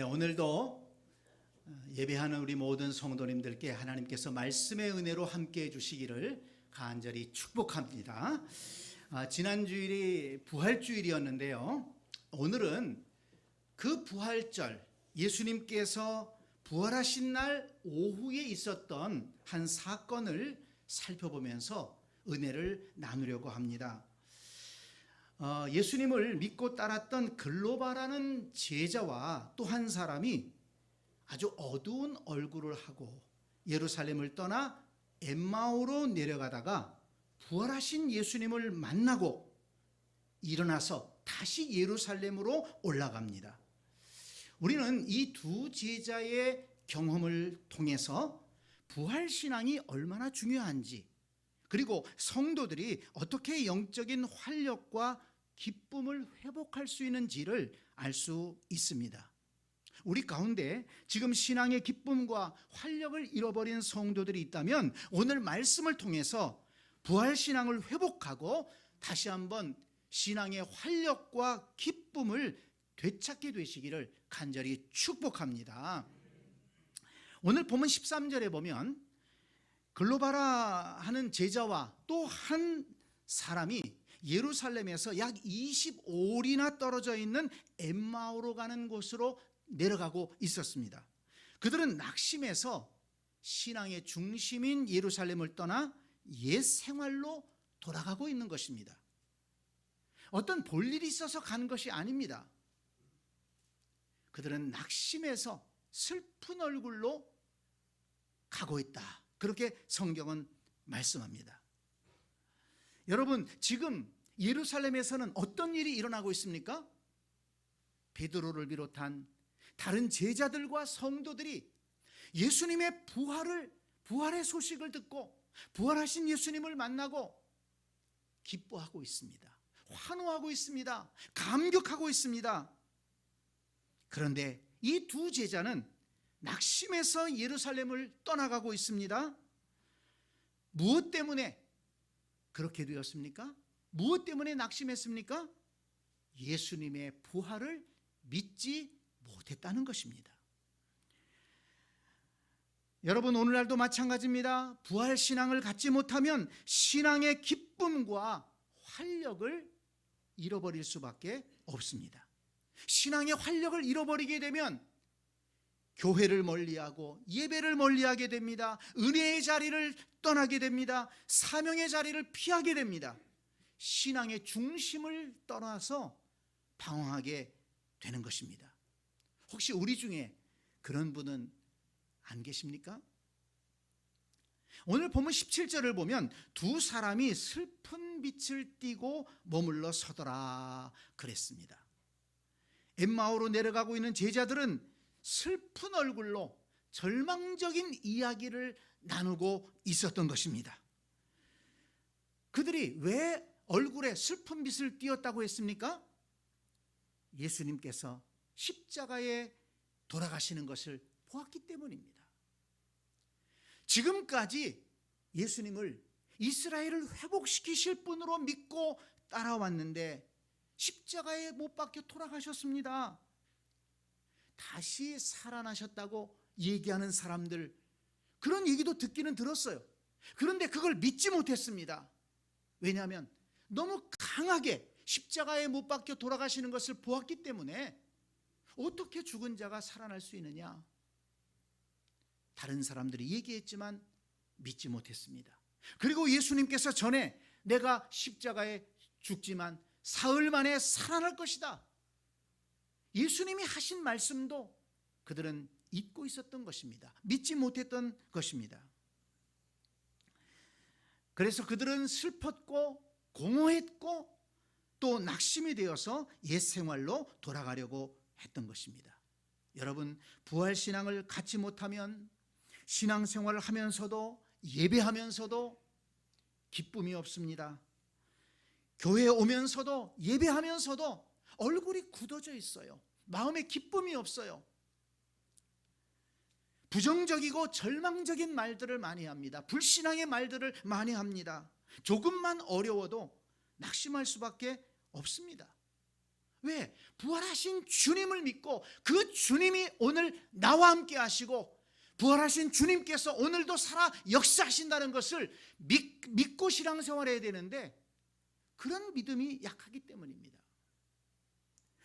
네, 오늘도 어, 예배하는 우리 모든 성도님들께 하나님께서 말씀의 은혜로 함께 해주시기를 간절히 축복합니다. 아, 지난 주일이 부활주일이었는데요. 오늘은 그 부활절 예수님께서 부활하신 날 오후에 있었던 한 사건을 살펴보면서 은혜를 나누려고 합니다. 어, 예수님을 믿고 따랐던 글로바라는 제자와 또 한 사람이 아주 어두운 얼굴을 하고 예루살렘을 떠나 엠마오로 내려가다가 부활하신 예수님을 만나고 일어나서 다시 예루살렘으로 올라갑니다. 우리는 이 두 제자의 경험을 통해서 부활 신앙이 얼마나 중요한지 그리고 성도들이 어떻게 영적인 활력과 기쁨을 회복할 수 있는지를 알 수 있습니다. 우리 가운데 지금 신앙의 기쁨과 활력을 잃어버린 성도들이 있다면 오늘 말씀을 통해서 부활 신앙을 회복하고 다시 한번 신앙의 활력과 기쁨을 되찾게 되시기를 간절히 축복합니다. 오늘 보면 13절에 보면 글로바라 하는 제자와 또 한 사람이 예루살렘에서 약 25리나 떨어져 있는 엠마오로 가는 곳으로 내려가고 있었습니다. 그들은 낙심해서 신앙의 중심인 예루살렘을 떠나 옛 생활로 돌아가고 있는 것입니다. 어떤 볼일이 있어서 간 것이 아닙니다. 그들은 낙심해서 슬픈 얼굴로 가고 있다. 그렇게 성경은 말씀합니다. 여러분, 지금 예루살렘에서는 어떤 일이 일어나고 있습니까? 베드로를 비롯한 다른 제자들과 성도들이 예수님의 부활을 부활의 소식을 듣고 부활하신 예수님을 만나고 기뻐하고 있습니다. 환호하고 있습니다. 감격하고 있습니다. 그런데 이 두 제자는 낙심해서 예루살렘을 떠나가고 있습니다. 무엇 때문에 그렇게 되었습니까? 무엇 때문에 낙심했습니까? 예수님의 부활을 믿지 못했다는 것입니다. 여러분 오늘날도 마찬가지입니다. 부활 신앙을 갖지 못하면 신앙의 기쁨과 활력을 잃어버릴 수밖에 없습니다. 신앙의 활력을 잃어버리게 되면 교회를 멀리하고 예배를 멀리하게 됩니다. 은혜의 자리를 떠나게 됩니다. 사명의 자리를 피하게 됩니다. 신앙의 중심을 떠나서 방황하게 되는 것입니다. 혹시 우리 중에 그런 분은 안 계십니까? 오늘 보면 17절을 보면 두 사람이 슬픈 빛을 띠고 머물러 서더라 그랬습니다. 엠마오로 내려가고 있는 제자들은 슬픈 얼굴로 절망적인 이야기를 나누고 있었던 것입니다. 그들이 왜 얼굴에 슬픈 빛을 띄었다고 했습니까? 예수님께서 십자가에 돌아가시는 것을 보았기 때문입니다. 지금까지 예수님을 이스라엘을 회복시키실 분으로 믿고 따라왔는데 십자가에 못 박혀 돌아가셨습니다. 다시 살아나셨다고 얘기하는 사람들 그런 얘기도 듣기는 들었어요. 그런데 그걸 믿지 못했습니다. 왜냐하면 너무 강하게 십자가에 못 박혀 돌아가시는 것을 보았기 때문에 어떻게 죽은 자가 살아날 수 있느냐? 다른 사람들이 얘기했지만 믿지 못했습니다. 그리고 예수님께서 전에 내가 십자가에 죽지만 사흘 만에 살아날 것이다. 예수님이 하신 말씀도 그들은 잊고 있었던 것입니다. 믿지 못했던 것입니다. 그래서 그들은 슬펐고 공허했고 또 낙심이 되어서 옛 생활로 돌아가려고 했던 것입니다. 여러분, 부활 신앙을 갖지 못하면 신앙 생활을 하면서도 예배하면서도 기쁨이 없습니다. 교회에 오면서도 예배하면서도 얼굴이 굳어져 있어요. 마음에 기쁨이 없어요. 부정적이고 절망적인 말들을 많이 합니다. 불신앙의 말들을 많이 합니다. 조금만 어려워도 낙심할 수밖에 없습니다. 왜? 부활하신 주님을 믿고 그 주님이 오늘 나와 함께 하시고 부활하신 주님께서 오늘도 살아 역사하신다는 것을 믿, 믿고 신앙생활해야 되는데 그런 믿음이 약하기 때문입니다.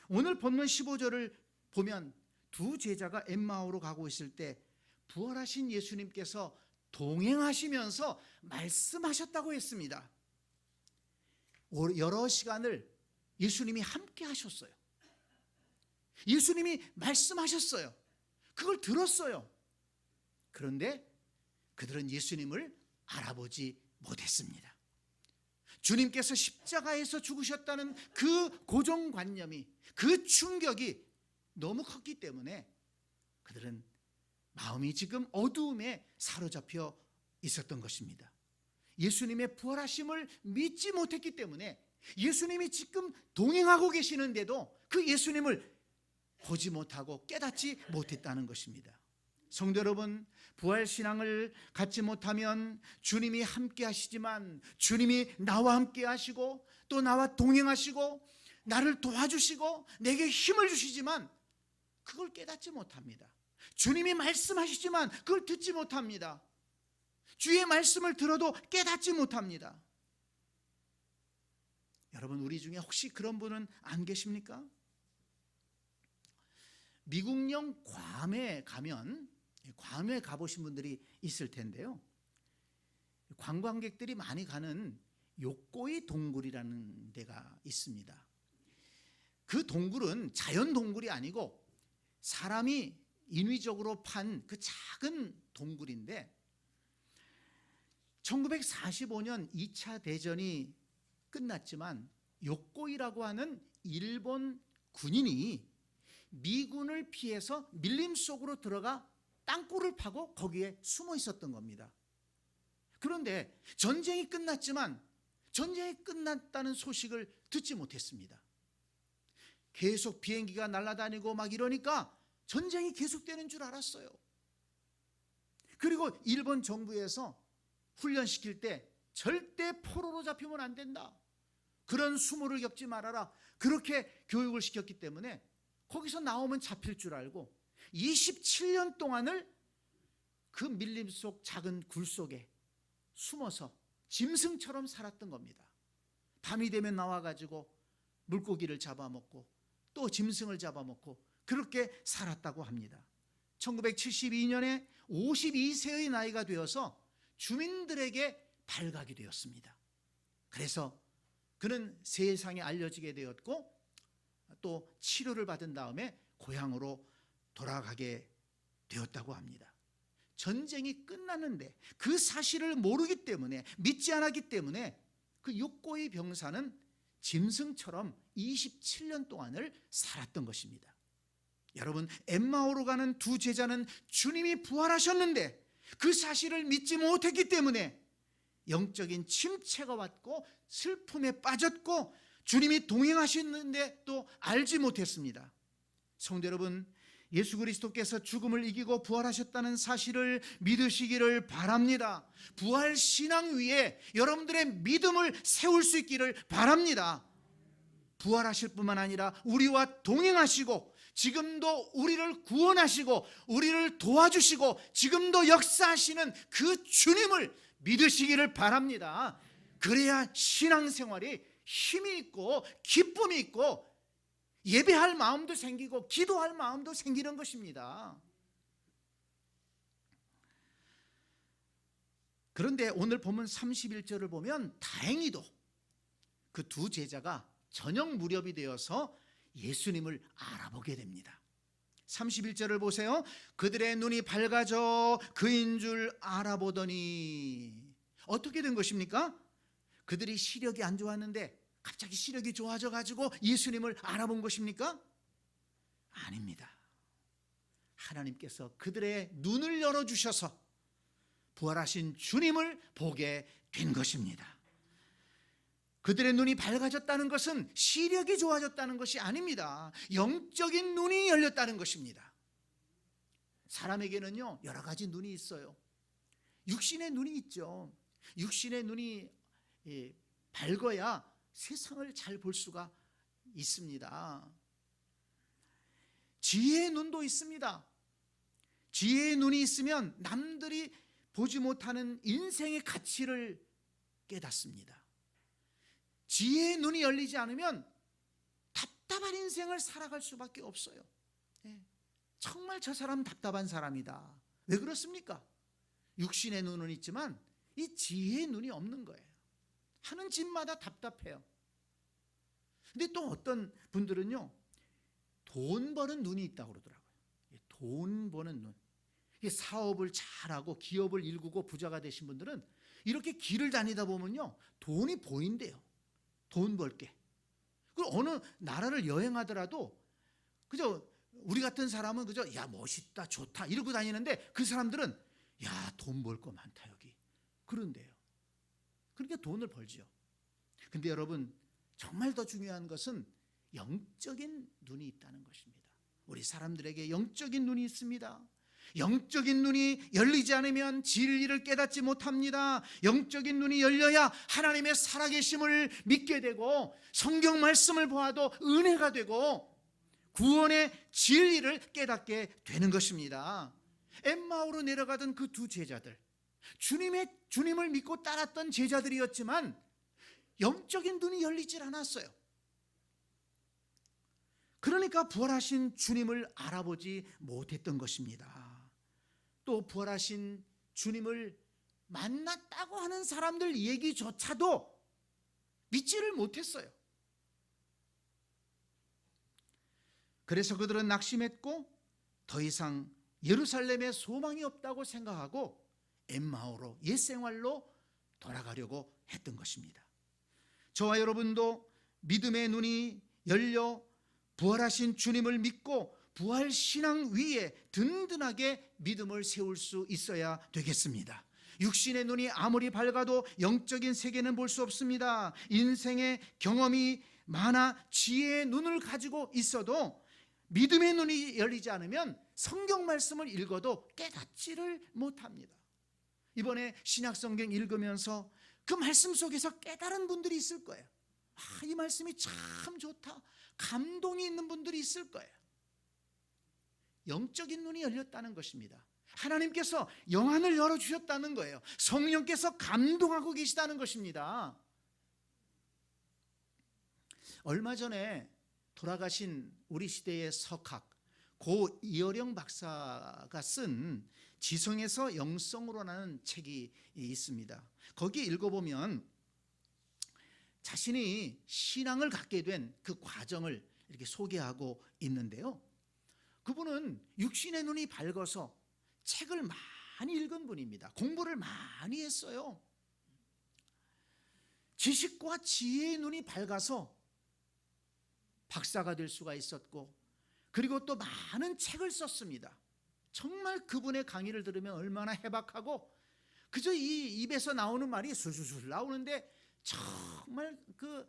오늘 본문 15절을 보면 두 제자가 엠마오로 가고 있을 때 부활하신 예수님께서 동행하시면서 말씀하셨다고 했습니다. 여러 시간을 예수님이 함께 하셨어요. 예수님이 말씀하셨어요. 그걸 들었어요. 그런데 그들은 예수님을 알아보지 못했습니다. 주님께서 십자가에서 죽으셨다는 그 고정관념이 그 충격이 너무 컸기 때문에 그들은 마음이 지금 어두움에 사로잡혀 있었던 것입니다. 예수님의 부활하심을 믿지 못했기 때문에 예수님이 지금 동행하고 계시는데도 그 예수님을 보지 못하고 깨닫지 못했다는 것입니다. 성도 여러분, 부활 신앙을 갖지 못하면 주님이 함께 하시지만 주님이 나와 함께 하시고 또 나와 동행하시고 나를 도와주시고 내게 힘을 주시지만 그걸 깨닫지 못합니다. 주님이 말씀하시지만 그걸 듣지 못합니다. 주의 말씀을 들어도 깨닫지 못합니다. 여러분 우리 중에 혹시 그런 분은 안 계십니까? 미국령 괌에 가면 괌에 가보신 분들이 있을 텐데요. 관광객들이 많이 가는 요꼬이 동굴이라는 데가 있습니다. 그 동굴은 자연 동굴이 아니고 사람이 인위적으로 판 그 작은 동굴인데 1945년 2차 대전이 끝났지만 요꼬이라고 하는 일본 군인이 미군을 피해서 밀림 속으로 들어가 땅굴을 파고 거기에 숨어 있었던 겁니다. 그런데 전쟁이 끝났지만 전쟁이 끝났다는 소식을 듣지 못했습니다. 계속 비행기가 날아다니고 막 이러니까 전쟁이 계속되는 줄 알았어요. 그리고 일본 정부에서 훈련시킬 때 절대 포로로 잡히면 안 된다. 그런 수모를 겪지 말아라. 그렇게 교육을 시켰기 때문에 거기서 나오면 잡힐 줄 알고 27년 동안을 그 밀림 속 작은 굴 속에 숨어서 짐승처럼 살았던 겁니다. 밤이 되면 나와가지고 물고기를 잡아먹고 또 짐승을 잡아먹고 그렇게 살았다고 합니다. 1972년에 52세의 나이가 되어서 주민들에게 발각이 되었습니다. 그래서 그는 세상에 알려지게 되었고 또 치료를 받은 다음에 고향으로 돌아가게 되었다고 합니다. 전쟁이 끝났는데 그 사실을 모르기 때문에 믿지 않았기 때문에 그 육고의 병사는 짐승처럼 27년 동안을 살았던 것입니다. 여러분 엠마오로 가는 두 제자는 주님이 부활하셨는데 그 사실을 믿지 못했기 때문에 영적인 침체가 왔고 슬픔에 빠졌고 주님이 동행하셨는데 또 알지 못했습니다. 성도 여러분, 예수 그리스도께서 죽음을 이기고 부활하셨다는 사실을 믿으시기를 바랍니다. 부활 신앙 위에 여러분들의 믿음을 세울 수 있기를 바랍니다. 부활하실 뿐만 아니라 우리와 동행하시고 지금도 우리를 구원하시고 우리를 도와주시고 지금도 역사하시는 그 주님을 믿으시기를 바랍니다. 그래야 신앙생활이 힘이 있고 기쁨이 있고 예배할 마음도 생기고 기도할 마음도 생기는 것입니다. 그런데 오늘 보면 31절을 보면 다행히도 그 두 제자가 저녁 무렵이 되어서 예수님을 알아보게 됩니다. 31절을 보세요. 그들의 눈이 밝아져 그인 줄 알아보더니 어떻게 된 것입니까? 그들이 시력이 안 좋았는데 갑자기 시력이 좋아져 가지고 예수님을 알아본 것입니까? 아닙니다. 하나님께서 그들의 눈을 열어 주셔서 부활하신 주님을 보게 된 것입니다. 그들의 눈이 밝아졌다는 것은 시력이 좋아졌다는 것이 아닙니다. 영적인 눈이 열렸다는 것입니다. 사람에게는요, 여러 가지 눈이 있어요. 육신의 눈이 있죠. 육신의 눈이 예, 밝아야 세상을 잘 볼 수가 있습니다. 지혜의 눈도 있습니다. 지혜의 눈이 있으면 남들이 보지 못하는 인생의 가치를 깨닫습니다. 지혜의 눈이 열리지 않으면 답답한 인생을 살아갈 수밖에 없어요. 예. 정말 저 사람 답답한 사람이다. 왜 그렇습니까? 육신의 눈은 있지만 이 지혜의 눈이 없는 거예요. 하는 집마다 답답해요. 근데 또 어떤 분들은요, 돈 버는 눈이 있다고 그러더라고요. 예, 돈 버는 눈. 사업을 잘하고 기업을 일구고 부자가 되신 분들은 이렇게 길을 다니다 보면요, 돈이 보인대요. 돈 벌게. 그리고 어느 나라를 여행하더라도 그저 우리 같은 사람은 그저 야 멋있다 좋다 이러고 다니는데 그 사람들은 야 돈 벌 거 많다 여기 그런데요. 그러니까 돈을 벌지요. 근데 여러분 정말 더 중요한 것은 영적인 눈이 있다는 것입니다. 우리 사람들에게 영적인 눈이 있습니다. 영적인 눈이 열리지 않으면 진리를 깨닫지 못합니다. 영적인 눈이 열려야 하나님의 살아계심을 믿게 되고 성경 말씀을 보아도 은혜가 되고 구원의 진리를 깨닫게 되는 것입니다. 엠마오로 내려가던 그 두 제자들 주님의 주님을 믿고 따랐던 제자들이었지만 영적인 눈이 열리질 않았어요. 그러니까 부활하신 주님을 알아보지 못했던 것입니다. 또 부활하신 주님을 만났다고 하는 사람들 얘기조차도 믿지를 못했어요. 그래서 그들은 낙심했고 더 이상 예루살렘에 소망이 없다고 생각하고 엠마오로 옛 생활로 돌아가려고 했던 것입니다. 저와 여러분도 믿음의 눈이 열려 부활하신 주님을 믿고 부활 신앙 위에 든든하게 믿음을 세울 수 있어야 되겠습니다. 육신의 눈이 아무리 밝아도 영적인 세계는 볼 수 없습니다. 인생의 경험이 많아 지혜의 눈을 가지고 있어도 믿음의 눈이 열리지 않으면 성경 말씀을 읽어도 깨닫지를 못합니다. 이번에 신약 성경 읽으면서 그 말씀 속에서 깨달은 분들이 있을 거예요. 아, 이 말씀이 참 좋다. 감동이 있는 분들이 있을 거예요. 영적인 눈이 열렸다는 것입니다. 하나님께서 영안을 열어 주셨다는 거예요. 성령께서 감동하고 계시다는 것입니다. 얼마 전에 돌아가신 우리 시대의 석학 고 이어령 박사가 쓴 지성에서 영성으로라는 책이 있습니다. 거기 읽어보면 자신이 신앙을 갖게 된 그 과정을 이렇게 소개하고 있는데요. 그분은 육신의 눈이 밝아서 책을 많이 읽은 분입니다. 공부를 많이 했어요. 지식과 지혜의 눈이 밝아서 박사가 될 수가 있었고, 그리고 또 많은 책을 썼습니다. 정말 그분의 강의를 들으면 얼마나 해박하고, 그저 이 입에서 나오는 말이 술술술 나오는데 정말 그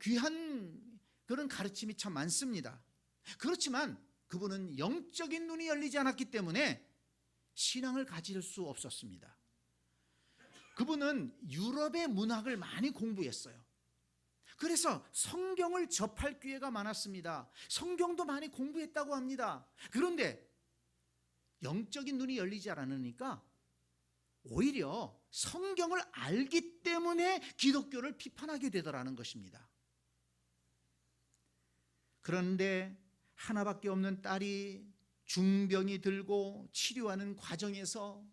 귀한 그런 가르침이 참 많습니다. 그렇지만 그분은 영적인 눈이 열리지 않았기 때문에 신앙을 가질 수 없었습니다. 그분은 유럽의 문학을 많이 공부했어요. 그래서 성경을 접할 기회가 많았습니다. 성경도 많이 공부했다고 합니다. 그런데 영적인 눈이 열리지 않으니까 오히려 성경을 알기 때문에 기독교를 비판하게 되더라는 것입니다. 그런데 하나밖에 없는 딸이 중병이 들고 치료하는 과정에서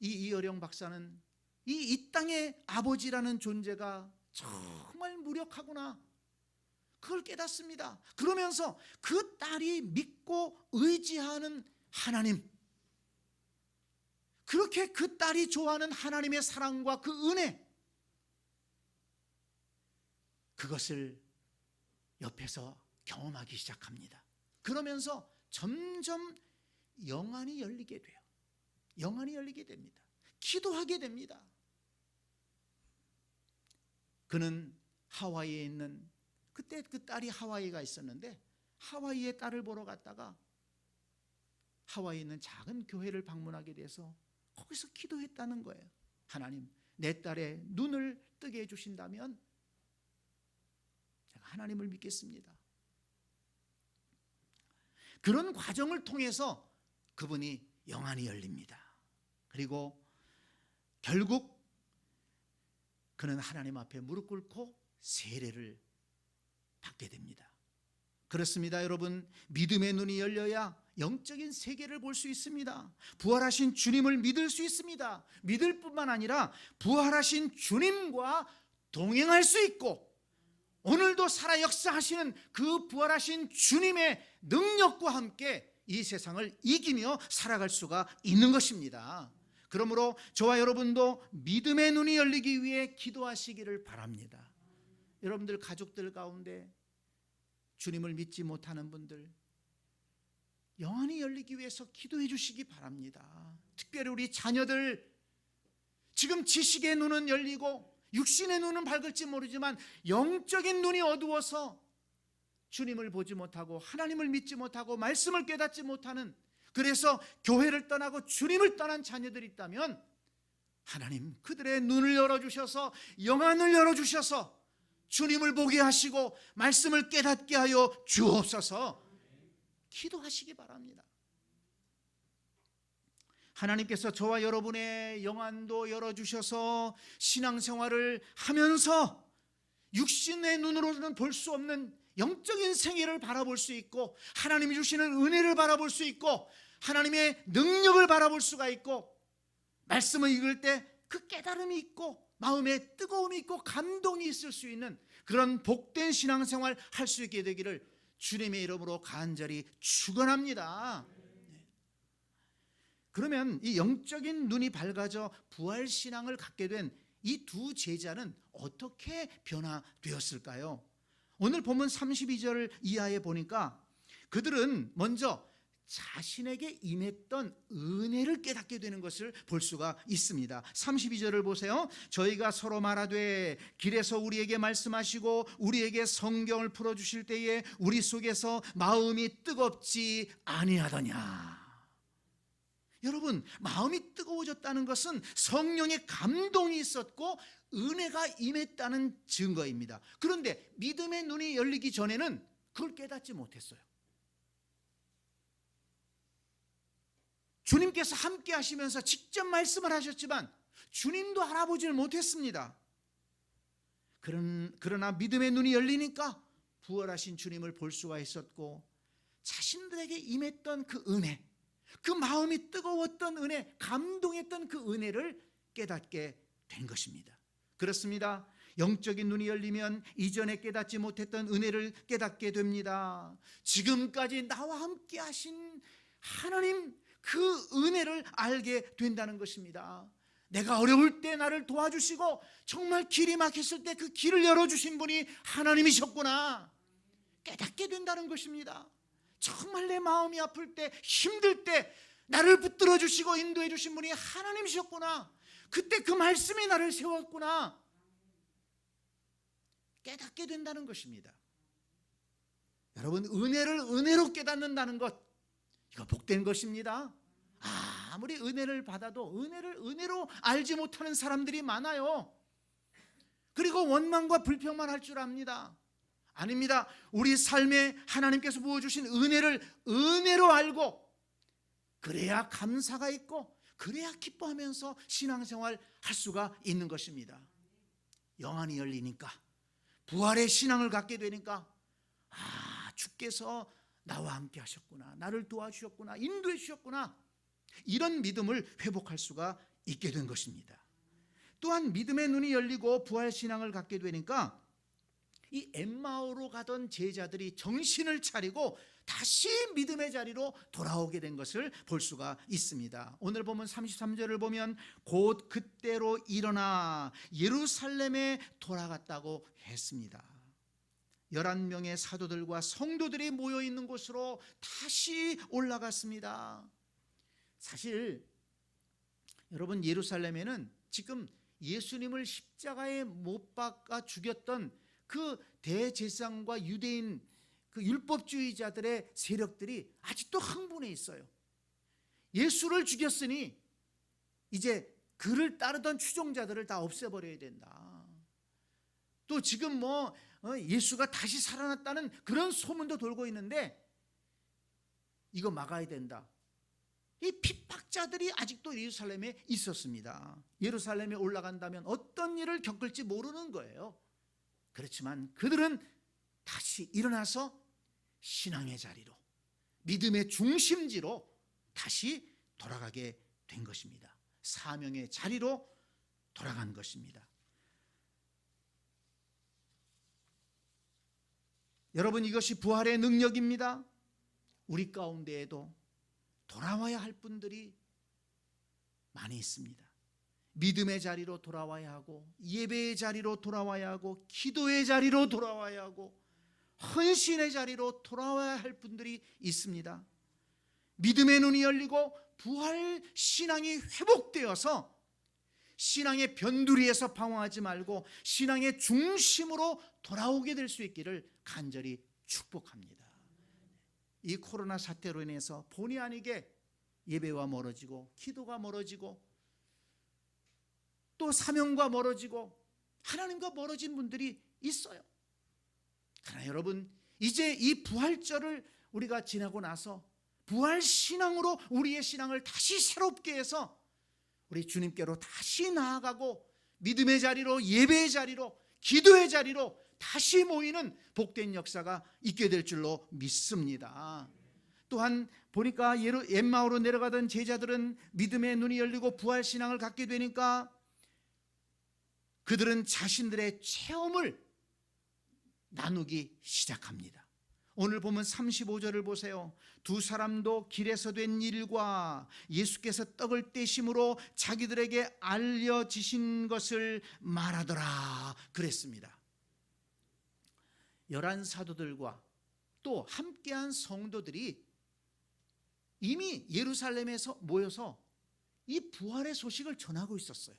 이 이어령 박사는 이, 이 땅의 아버지라는 존재가 정말 무력하구나. 그걸 깨닫습니다. 그러면서 그 딸이 믿고 의지하는 하나님, 그렇게 그 딸이 좋아하는 하나님의 사랑과 그 은혜, 그것을 옆에서 경험하기 시작합니다. 그러면서 점점 영안이 열리게 돼요. 영안이 열리게 됩니다. 기도하게 됩니다. 그는 하와이에 있는 그때 그 딸이 하와이가 있었는데 하와이에 딸을 보러 갔다가 하와이에 있는 작은 교회를 방문하게 돼서 거기서 기도했다는 거예요. 하나님, 내 딸의 눈을 뜨게 해주신다면 내가 하나님을 믿겠습니다. 그런 과정을 통해서 그분이 영안이 열립니다. 그리고 결국 그는 하나님 앞에 무릎 꿇고 세례를 받게 됩니다. 그렇습니다, 여러분. 믿음의 눈이 열려야 영적인 세계를 볼 수 있습니다. 부활하신 주님을 믿을 수 있습니다. 믿을 뿐만 아니라 부활하신 주님과 동행할 수 있고 오늘도 살아 역사하시는 그 부활하신 주님의 능력과 함께 이 세상을 이기며 살아갈 수가 있는 것입니다. 그러므로 저와 여러분도 믿음의 눈이 열리기 위해 기도하시기를 바랍니다. 여러분들 가족들 가운데 주님을 믿지 못하는 분들 영안이 열리기 위해서 기도해 주시기 바랍니다. 특별히 우리 자녀들 지금 지식의 눈은 열리고 육신의 눈은 밝을지 모르지만 영적인 눈이 어두워서 주님을 보지 못하고 하나님을 믿지 못하고 말씀을 깨닫지 못하는 그래서 교회를 떠나고 주님을 떠난 자녀들이 있다면 하나님 그들의 눈을 열어 주셔서 영안을 열어 주셔서 주님을 보게 하시고 말씀을 깨닫게 하여 주옵소서 기도하시기 바랍니다. 하나님께서 저와 여러분의 영안도 열어주셔서 신앙생활을 하면서 육신의 눈으로는 볼 수 없는 영적인 생애를 바라볼 수 있고 하나님이 주시는 은혜를 바라볼 수 있고 하나님의 능력을 바라볼 수가 있고 말씀을 읽을 때 그 깨달음이 있고 마음에 뜨거움이 있고 감동이 있을 수 있는 그런 복된 신앙생활 할 수 있게 되기를 주님의 이름으로 간절히 축원합니다. 그러면 이 영적인 눈이 밝아져 부활 신앙을 갖게 된 이 두 제자는 어떻게 변화되었을까요? 오늘 본문 32절 이하에 보니까 그들은 먼저 자신에게 임했던 은혜를 깨닫게 되는 것을 볼 수가 있습니다. 32절을 보세요. 저희가 서로 말하되 길에서 우리에게 말씀하시고 우리에게 성경을 풀어 주실 때에 우리 속에서 마음이 뜨겁지 아니하더냐. 여러분, 마음이 뜨거워졌다는 것은 성령의 감동이 있었고 은혜가 임했다는 증거입니다. 그런데 믿음의 눈이 열리기 전에는 그걸 깨닫지 못했어요. 주님께서 함께 하시면서 직접 말씀을 하셨지만 주님도 알아보지를 못했습니다. 그러나 믿음의 눈이 열리니까 부활하신 주님을 볼 수가 있었고 자신들에게 임했던 그 은혜, 그 마음이 뜨거웠던 은혜, 감동했던 그 은혜를 깨닫게 된 것입니다. 그렇습니다. 영적인 눈이 열리면 이전에 깨닫지 못했던 은혜를 깨닫게 됩니다. 지금까지 나와 함께 하신 하나님 그 은혜를 알게 된다는 것입니다. 내가 어려울 때 나를 도와주시고 정말 길이 막혔을 때 그 길을 열어주신 분이 하나님이셨구나. 깨닫게 된다는 것입니다. 정말 내 마음이 아플 때 힘들 때 나를 붙들어 주시고 인도해 주신 분이 하나님이셨구나. 그때 그 말씀이 나를 세웠구나. 깨닫게 된다는 것입니다. 여러분 은혜를 은혜로 깨닫는다는 것 이거 복된 것입니다. 아무리 은혜를 받아도 은혜를 은혜로 알지 못하는 사람들이 많아요. 그리고 원망과 불평만 할 줄 압니다. 아닙니다. 우리 삶에 하나님께서 부어주신 은혜를 은혜로 알고 그래야 감사가 있고 그래야 기뻐하면서 신앙생활 할 수가 있는 것입니다. 영안이 열리니까 부활의 신앙을 갖게 되니까 아 주께서 나와 함께 하셨구나 나를 도와주셨구나 인도해 주셨구나 이런 믿음을 회복할 수가 있게 된 것입니다. 또한 믿음의 눈이 열리고 부활 신앙을 갖게 되니까 이 엠마오로 가던 제자들이 정신을 차리고 다시 믿음의 자리로 돌아오게 된 것을 볼 수가 있습니다. 오늘 보면 33절을 보면 곧 그때로 일어나 예루살렘에 돌아갔다고 했습니다. 11명의 사도들과 성도들이 모여 있는 곳으로 다시 올라갔습니다. 사실 여러분 예루살렘에는 지금 예수님을 십자가에 못 박아 죽였던 그 대제사장과 유대인 그 율법주의자들의 세력들이 아직도 흥분해 있어요. 예수를 죽였으니 이제 그를 따르던 추종자들을 다 없애버려야 된다. 또 지금 뭐 어, 예수가 다시 살아났다는 그런 소문도 돌고 있는데 이거 막아야 된다. 이 핍박자들이 아직도 예루살렘에 있었습니다. 예루살렘에 올라간다면 어떤 일을 겪을지 모르는 거예요. 그렇지만 그들은 다시 일어나서 신앙의 자리로 믿음의 중심지로 다시 돌아가게 된 것입니다. 사명의 자리로 돌아간 것입니다. 여러분 이것이 부활의 능력입니다. 우리 가운데에도 돌아와야 할 분들이 많이 있습니다. 믿음의 자리로 돌아와야 하고 예배의 자리로 돌아와야 하고 기도의 자리로 돌아와야 하고 헌신의 자리로 돌아와야 할 분들이 있습니다. 믿음의 눈이 열리고 부활 신앙이 회복되어서 신앙의 변두리에서 방황하지 말고 신앙의 중심으로 돌아오게 될 수 있기를 간절히 축복합니다. 이 코로나 사태로 인해서 본의 아니게 예배와 멀어지고 기도가 멀어지고 또 사명과 멀어지고 하나님과 멀어진 분들이 있어요. 그러나 여러분 이제 이 부활절을 우리가 지나고 나서 부활 신앙으로 우리의 신앙을 다시 새롭게 해서 우리 주님께로 다시 나아가고 믿음의 자리로 예배의 자리로 기도의 자리로 다시 모이는 복된 역사가 있게 될 줄로 믿습니다. 또한 보니까 예루 엠마오로 내려가던 제자들은 믿음의 눈이 열리고 부활 신앙을 갖게 되니까 그들은 자신들의 체험을 나누기 시작합니다. 오늘 보면 35절을 보세요. 두 사람도 길에서 된 일과 예수께서 떡을 떼심으로 자기들에게 알려지신 것을 말하더라 그랬습니다. 열한 사도들과 또 함께한 성도들이 이미 예루살렘에서 모여서 이 부활의 소식을 전하고 있었어요.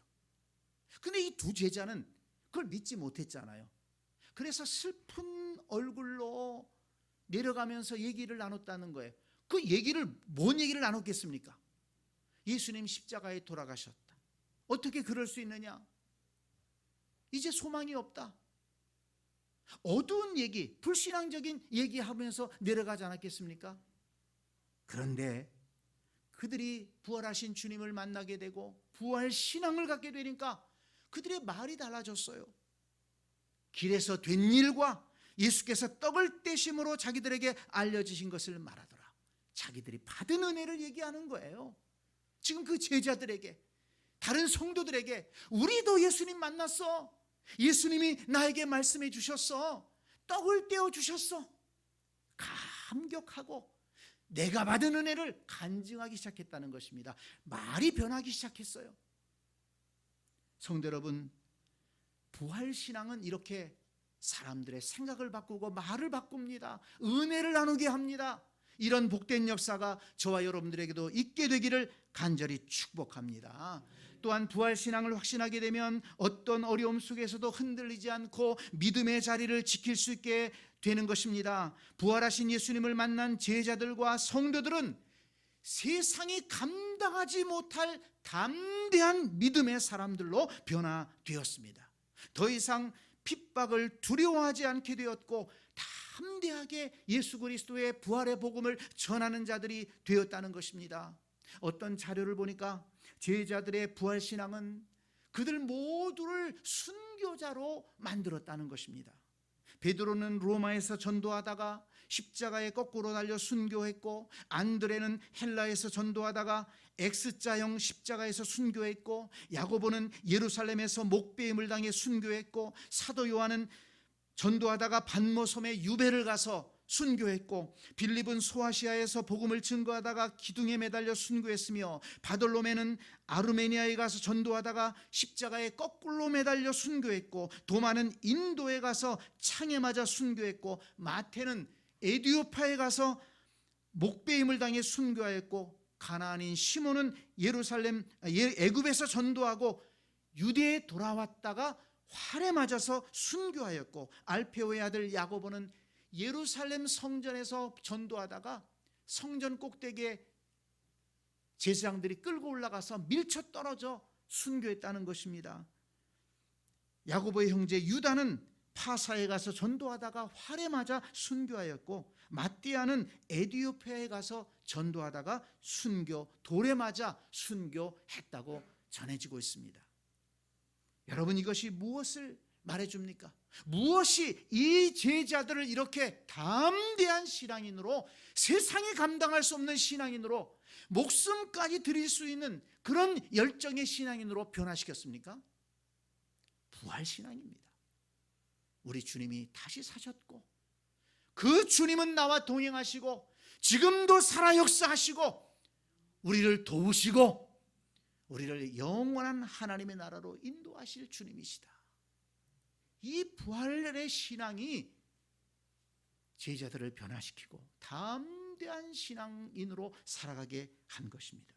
근데 이 두 제자는 그걸 믿지 못했잖아요. 그래서 슬픈 얼굴로 내려가면서 얘기를 나눴다는 거예요. 그 얘기를 뭔 얘기를 나눴겠습니까? 예수님 십자가에 돌아가셨다. 어떻게 그럴 수 있느냐? 이제 소망이 없다. 어두운 얘기, 불신앙적인 얘기하면서 내려가지 않았겠습니까? 그런데 그들이 부활하신 주님을 만나게 되고 부활 신앙을 갖게 되니까 그들의 말이 달라졌어요. 길에서 된 일과 예수께서 떡을 떼심으로 자기들에게 알려주신 것을 말하더라. 자기들이 받은 은혜를 얘기하는 거예요. 지금 그 제자들에게 다른 성도들에게 우리도 예수님 만났어. 예수님이 나에게 말씀해 주셨어. 떡을 떼어 주셨어. 감격하고 내가 받은 은혜를 간증하기 시작했다는 것입니다. 말이 변하기 시작했어요. 성도 여러분, 부활 신앙은 이렇게 사람들의 생각을 바꾸고 말을 바꿉니다. 은혜를 나누게 합니다. 이런 복된 역사가 저와 여러분들에게도 있게 되기를 간절히 축복합니다. 또한 부활 신앙을 확신하게 되면 어떤 어려움 속에서도 흔들리지 않고 믿음의 자리를 지킬 수 있게 되는 것입니다. 부활하신 예수님을 만난 제자들과 성도들은 세상이 감당하지 못할 담대한 믿음의 사람들로 변화되었습니다. 더 이상 핍박을 두려워하지 않게 되었고 담대하게 예수 그리스도의 부활의 복음을 전하는 자들이 되었다는 것입니다. 어떤 자료를 보니까 제자들의 부활 신앙은 그들 모두를 순교자로 만들었다는 것입니다. 베드로는 로마에서 전도하다가 십자가에 거꾸로 달려 순교했고 안드레는 헬라에서 전도하다가 X자형 십자가에서 순교했고 야고보는 예루살렘에서 목배임을 당해 순교했고 사도 요한은 전도하다가 반모섬에 유배를 가서 순교했고 빌립은 소아시아에서 복음을 증거하다가 기둥에 매달려 순교했으며 바돌로메는 아르메니아에 가서 전도하다가 십자가에 거꾸로 매달려 순교했고 도마는 인도에 가서 창에 맞아 순교했고 마태는 에디오파에 가서 목배임을 당해 순교하였고 가나안인 시몬은 예루살렘 예, 애굽에서 전도하고 유대에 돌아왔다가 활에 맞아서 순교하였고 알페오의 아들 야고보는 예루살렘 성전에서 전도하다가 성전 꼭대기에 제사장들이 끌고 올라가서 밀쳐 떨어져 순교했다는 것입니다. 야고보의 형제 유다는 파사에 가서 전도하다가 활에 맞아 순교하였고 마띠아는 에디오피아에 가서 전도하다가 순교 돌에 맞아 순교했다고 전해지고 있습니다. 여러분 이것이 무엇을 말해 줍니까? 무엇이 이 제자들을 이렇게 담대한 신앙인으로 세상이 감당할 수 없는 신앙인으로 목숨까지 드릴 수 있는 그런 열정의 신앙인으로 변화시켰습니까? 부활 신앙입니다. 우리 주님이 다시 사셨고 그 주님은 나와 동행하시고 지금도 살아 역사하시고 우리를 도우시고 우리를 영원한 하나님의 나라로 인도하실 주님이시다. 이 부활의 신앙이 제자들을 변화시키고 담대한 신앙인으로 살아가게 한 것입니다.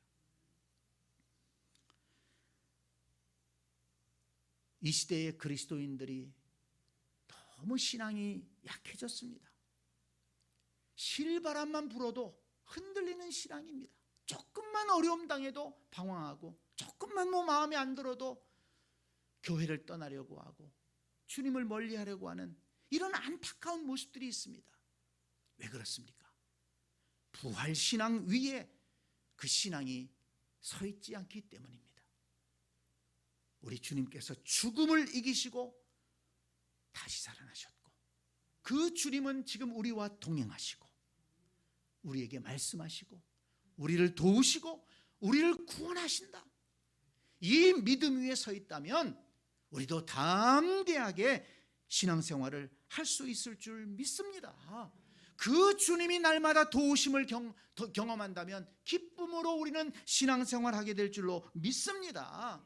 이 시대의 그리스도인들이 너무 신앙이 약해졌습니다. 실바람만 불어도 흔들리는 신앙입니다. 조금만 어려움 당해도 방황하고 조금만 뭐 마음에 안 들어도 교회를 떠나려고 하고 주님을 멀리 하려고 하는 이런 안타까운 모습들이 있습니다. 왜 그렇습니까? 부활 신앙 위에 그 신앙이 서 있지 않기 때문입니다. 우리 주님께서 죽음을 이기시고 다시 살아나셨고 그 주님은 지금 우리와 동행하시고 우리에게 말씀하시고 우리를 도우시고 우리를 구원하신다. 이 믿음 위에 서 있다면 우리도 담대하게 신앙생활을 할 수 있을 줄 믿습니다. 그 주님이 날마다 도우심을 경, 더- 경험한다면 기쁨으로 우리는 신앙생활하게 될 줄로 믿습니다.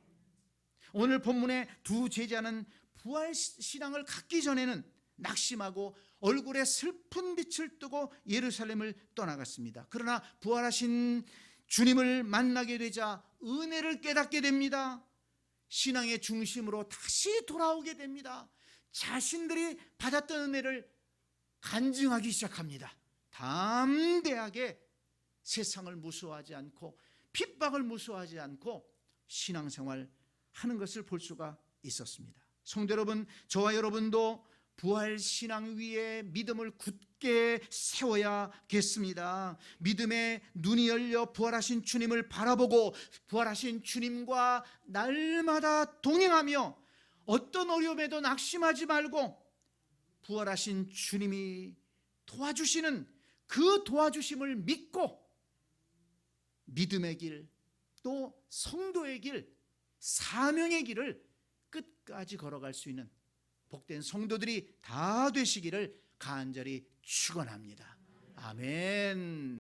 오늘 본문의 두 제자는 부활 신앙을 갖기 전에는 낙심하고 얼굴에 슬픈 빛을 뜨고 예루살렘을 떠나갔습니다. 그러나 부활하신 주님을 만나게 되자 은혜를 깨닫게 됩니다. 신앙의 중심으로 다시 돌아오게 됩니다. 자신들이 받았던 은혜를 간증하기 시작합니다. 담대하게 세상을 무서워하지 않고 핍박을 무서워하지 않고 신앙생활 하는 것을 볼 수가 있었습니다. 성도 여러분, 저와 여러분도 부활 신앙 위에 믿음을 굳게 세워야겠습니다. 믿음의 눈이 열려 부활하신 주님을 바라보고 부활하신 주님과 날마다 동행하며 어떤 어려움에도 낙심하지 말고 부활하신 주님이 도와주시는 그 도와주심을 믿고 믿음의 길, 또 성도의 길, 사명의 길을 끝까지 걸어갈 수 있는 복된 성도들이 다 되시기를 간절히 축원합니다. 아멘.